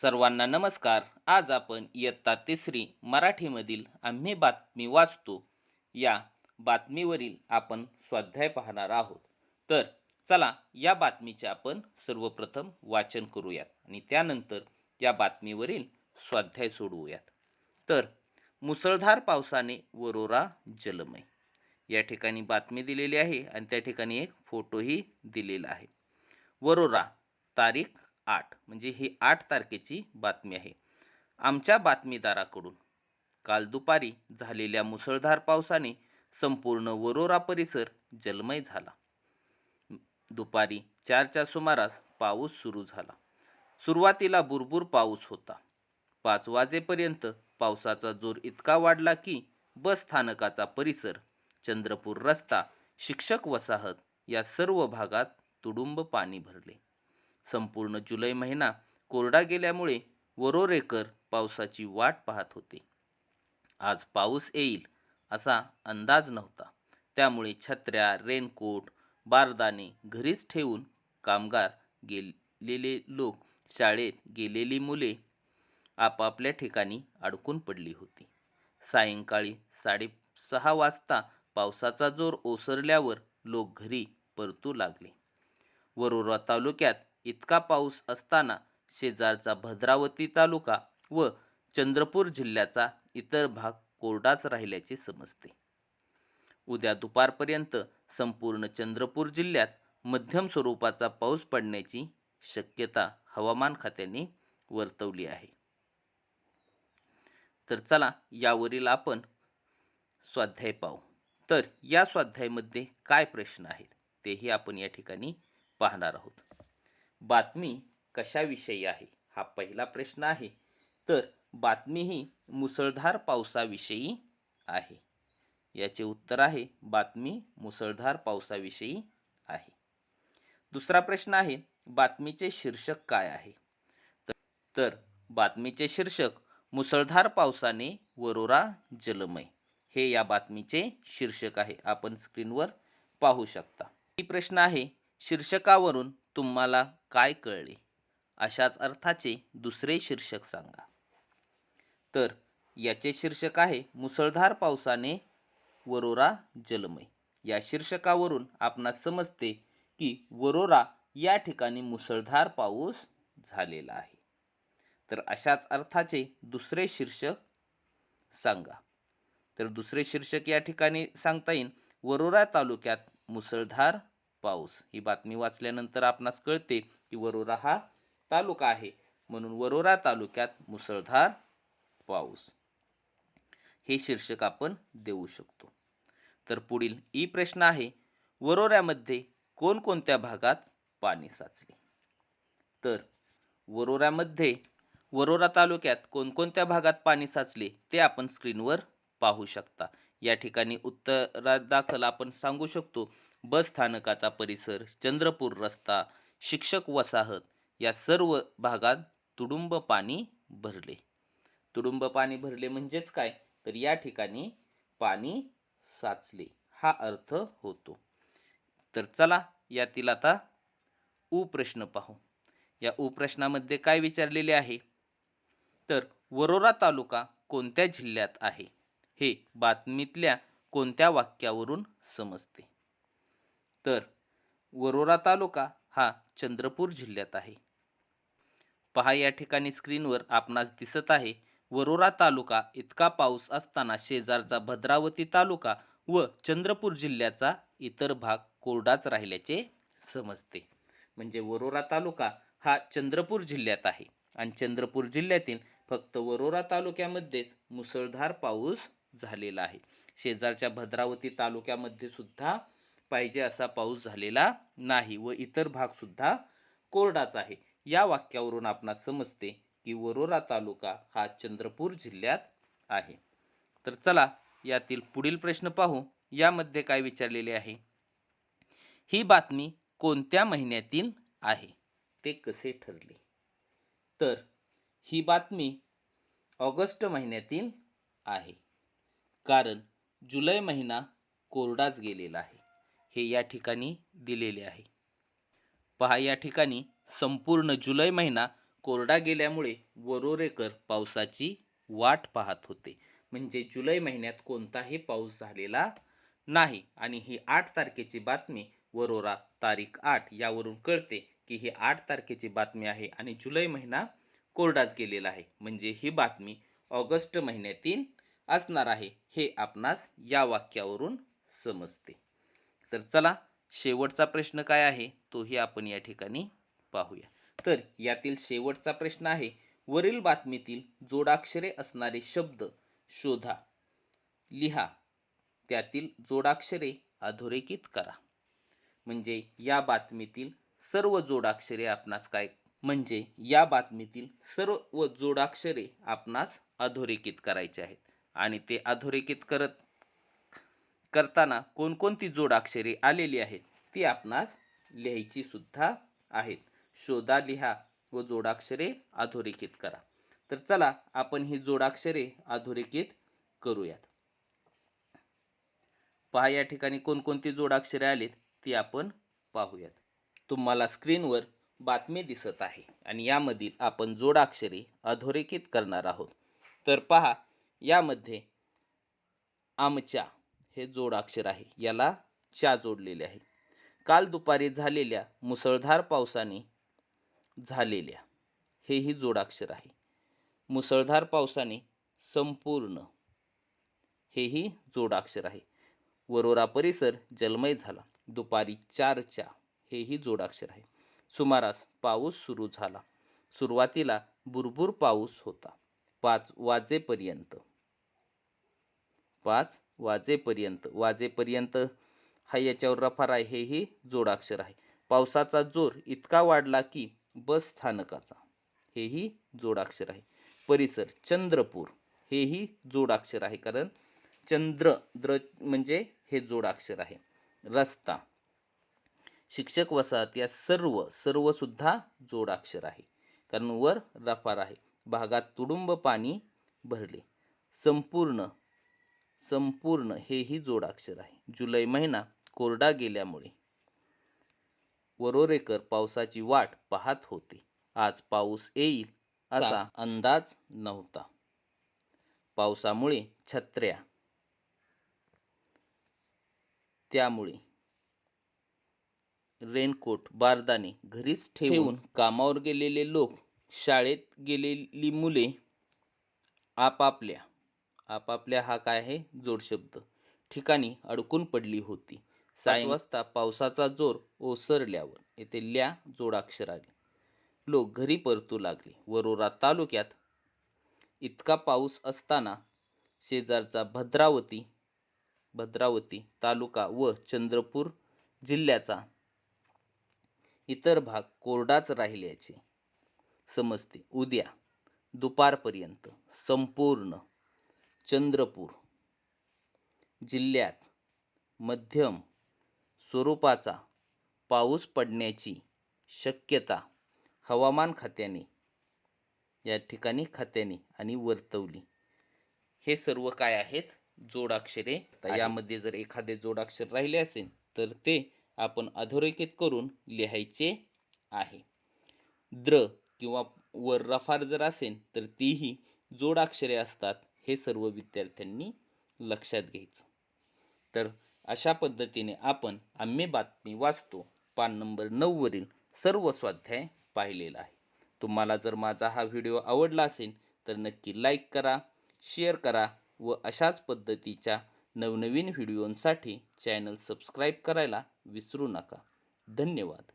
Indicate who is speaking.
Speaker 1: सर्वांना नमस्कार. आज आपण इयत्ता तिसरी मराठीमधील आम्ही बातमी वाचतो. या बातमीवरील आपण स्वाध्याय पाहणार आहोत. तर चला या बातमीचे आपण सर्वप्रथम वाचन करूयात आणि त्यानंतर या बातमीवरील स्वाध्याय सोडवूयात. तर मुसळधार पावसाने वरोरा जलमय. या ठिकाणी बातमी दिलेली आहे आणि त्या ठिकाणी एक फोटोही दिलेला आहे. वरोरा तारीख आठ म्हणजे ही आठ तारखेची बातमी आहे. आमच्या बातमीदाराकडून काल दुपारी झालेल्या मुसळधार पावसाने संपूर्ण वरोरा परिसर जलमय झाला. दुपारी चारच्या सुमारास पाऊस सुरू झाला. सुरुवातीला बुरबुर पाऊस होता. पाच वाजेपर्यंत पावसाचा जोर इतका वाढला की बस स्थानकाचा परिसर चंद्रपूर रस्ता शिक्षक वसाहत या सर्व भागात तुडुंब पाणी भरले. संपूर्ण जुलै महिना कोरडा गेल्यामुळे वरोरेकर पावसाची वाट पाहत होते. आज पाऊस येईल असा अंदाज नव्हता. त्यामुळे छत्र्या रेनकोट बारदाने घरीच ठेवून कामगार गेलेले लोक शाळेत गेलेली मुले आपापल्या ठिकाणी अडकून पडली होती. सायंकाळी साडेसहा वाजता पावसाचा जोर ओसरल्यावर लोक घरी परतू लागले. वरोरा तालुक्यात इतका पाऊस असताना शेजारचा भद्रावती तालुका व चंद्रपूर जिल्ह्याचा इतर भाग कोरडाच राहिल्याचे समजते. उद्या दुपारपर्यंत संपूर्ण चंद्रपूर जिल्ह्यात मध्यम स्वरूपाचा पाऊस पडण्याची शक्यता हवामान खात्याने वर्तवली आहे. तर चला यावरील आपण स्वाध्याय पाहू. तर या स्वाध्यायामध्ये काय प्रश्न आहेत तेही आपण या ठिकाणी पाहणार आहोत. बातमी कशाविषयी आहे? हा पहिला प्रश्न आहे. तर बातमी ही मुसळधार पावसाविषयी आहे. याचे उत्तर आहे बातमी मुसळधार पावसाविषयी आहे. दुसरा प्रश्न आहे बातमीचे शीर्षक काय आहे? तर बातमीचे शीर्षक मुसळधार पावसाने वरोरा जलमय. हे या बातमीचे शीर्षक आहे. आपण स्क्रीनवर पाहू शकता. ही प्रश्न आहे शीर्षकावरून तुम्हाला काय कळले? अशाच अर्थाचे दुसरे शीर्षक सांगा. तर याचे शीर्षक आहे मुसळधार पावसाने वरोरा जलमय. या शीर्षकावरून आपणास समजते की वरोरा या ठिकाणी मुसळधार पाऊस झालेला आहे. तर अशाच अर्थाचे दुसरे शीर्षक सांगा. तर दुसरे शीर्षक या ठिकाणी सांगता येईल वरोरा तालुक्यात मुसळधार पाऊस. ही बातमी वाचल्यानंतर आपणास कळते की वरोरा हा तालुका आहे. म्हणून वरोरा तालुक्यात मुसळधार पाऊस. हे शीर्षक आपण देऊ शकतो. तर पुढील ई प्रश्न आहे वरोऱ्यामध्ये कोणकोणत्या भागात पाणी साचले? तर वरोऱ्यामध्ये वरोरा तालुक्यात कोणकोणत्या भागात पाणी साचले ते आपण स्क्रीनवर पाहू शकता. या ठिकाणी उत्तरादाखल आपण सांगू शकतो बस स्थानकाचा परिसर चंद्रपूर रस्ता शिक्षक वसाहत या सर्व भागात तुडुंब पाणी भरले. तुडुंब पाणी भरले म्हणजेच काय? तर या ठिकाणी पाणी साचले. हा अर्थ होतो. तर चला यातील आता उप्रश्न पाहू. या उप्रश्नामध्ये काय विचारलेले आहे? तर वरोरा तालुका कोणत्या जिल्ह्यात आहे? हे बातमीतल्या कोणत्या वाक्यावरून समजते? तर वरोरा तालुका हा चंद्रपूर जिल्ह्यात आहे. पहा या ठिकाणी स्क्रीनवर आपणास दिसत आहे वरोरा तालुका इतका पाऊस असताना शेजारचा भद्रावती तालुका व चंद्रपूर जिल्ह्याचा इतर भाग कोरडाच राहिल्याचे समजते. म्हणजे वरोरा तालुका हा चंद्रपूर जिल्ह्यात आहे आणि चंद्रपूर जिल्ह्यातील फक्त वरोरा तालुक्यामध्येच मुसळधार पाऊस झालेला आहे. शेजारच्या भद्रावती तालुक्यामध्ये सुद्धा पाहिजे असा पाऊस झालेला नाही व इतर भागसुद्धा कोरडाच आहे. या वाक्यावरून आपणास समजते की वरोरा तालुका हा चंद्रपूर जिल्ह्यात आहे. तर चला यातील पुढील प्रश्न पाहू. यामध्ये काय विचारलेले आहे? ही बातमी कोणत्या महिन्यातील आहे? ते कसे ठरले? तर ही बातमी ऑगस्ट महिन्यातील आहे. कारण जुलै महिना कोरडाच गेलेला आहे. हे या ठिकाणी दिलेले आहे. पहा या ठिकाणी संपूर्ण जुलै महिना कोरडा गेल्यामुळे वरोरेकर पावसाची वाट पाहत होते. म्हणजे जुलै महिन्यात कोणताही पाऊस झालेला नाही. आणि ही आठ तारखेची बातमी वरोरा तारीख आठ यावरून कळते की ही आठ तारखेची बातमी आहे आणि जुलै महिना कोरडाच गेलेला आहे. म्हणजे ही बातमी ऑगस्ट महिन्यातील असणार आहे हे आपणास या वाक्यावरून समजते. तर चला शेवटचा प्रश्न काय आहे तोही आपण या ठिकाणी पाहूया. तर यातील शेवटचा प्रश्न आहे वरील बातमीतील जोडाक्षरे असणारे शब्द शोधा. लिहा. त्यातील जोडाक्षरे अधोरेखित करा. म्हणजे या बातमीतील सर्व जोडाक्षरे आपणास काय म्हणजे या बातमीतील सर्व जोडाक्षरे आपणास अधोरेखित करायचे आहेत. आणि ते अधोरेखित करत करताना कोणकोणती जोडाक्षरे आलेली आहेत ती आपणास लिहायची सुद्धा आहेत. शोधा लिहा व जोडाक्षरे अधोरेखित करा. तर चला आपण ही जोडाक्षरे अधोरेखित करूयात. पहा या ठिकाणी कोणकोणती जोडाक्षरे आलीत ती आपण पाहूयात. तुम्हाला स्क्रीनवर बातमी दिसत आहे आणि यामधील आपण जोडाक्षरे अधोरेखित करणार आहोत. तर पहा यामध्ये आमच्या हे जोडाक्षर आहे. याला च्या जोडलेले आहे. काल दुपारी झालेल्या मुसळधार पावसाने झालेल्या हेही जोडाक्षर आहे. मुसळधार पावसाने संपूर्ण हेही जोडाक्षर आहे. वरोरा परिसर जलमय झाला. दुपारी चारच्या हेही जोडाक्षर आहे. सुमारास पाऊस सुरू झाला. सुरुवातीला भुरभुर पाऊस होता. पाच वाजेपर्यंत पाच वाजेपर्यंत. वाजेपर्यंत हा याच्यावर रफार आहे हेही जोडाक्षर आहे. पावसाचा जोर इतका वाढला की बस स्थानकाचा. हेही जोडाक्षर आहे. परिसर चंद्रपूर. हेही जोडाक्षर आहे कारण चंद्र द्र म्हणजे हे जोडाक्षर आहे. रस्ता शिक्षक वसाहत या सर्व सर्व सुद्धा जोडाक्षर आहे. कारण वर रफार आहे भागात तुडुंब पाणी भरले. संपूर्ण संपूर्ण हेही जोडाक्षर आहे. जुलै महिना कोरडा गेल्यामुळे वरोरेकर पावसाची वाट पाहत होते. आज पाऊस येईल असा अंदाज नव्हता. पावसामुळे छत्र्या त्यामुळे रेनकोट बारदाने घरीच ठेवून. कामावर गेलेले लोक शाळेत गेलेली मुले आपापल्या आपापल्या हा काय आहे जोडशब्द ठिकाणी अडकून पडली होती. साय वाजता पावसाचा जोर ओसरल्यावर येथे ल्या जोडाक्षर आले लोक घरी परतू लागले वरोरा तालुक्यात इतका पाऊस असताना शेजारचा भद्रावती भद्रावती तालुका व चंद्रपूर जिल्ह्याचा इतर भाग कोरडाच राहिल्याचे समजते. उद्या दुपारपर्यंत संपूर्ण चंद्रपूर जिल्ह्यात मध्यम स्वरूपाचा पाऊस पडण्याची शक्यता हवामान खात्याने या ठिकाणी खात्याने आणि वर्तवली. हे सर्व काय आहेत? जोडाक्षरे. तर यामध्ये जर एखादे जोडाक्षर राहिले असेल तर ते आपण अधोरेखित करून लिहायचे आहे. द्र किंवा वर रफार जर असेल तर तीही जोडाक्षरे असतात. हे सर्व विद्यार्थ्यांनी लक्षात घ्यायचं. तर अशा पद्धतीने आपण आम्ही बातमी वाचतो. पान नंबर नऊवरील सर्व स्वाध्याय पाहिलेला आहे. तुम्हाला जर माझा हा व्हिडिओ आवडला असेल तर नक्की लाईक करा शेअर करा व अशाच पद्धतीच्या नवनवीन व्हिडिओंसाठी चॅनल सबस्क्राईब करायला विसरू नका. धन्यवाद.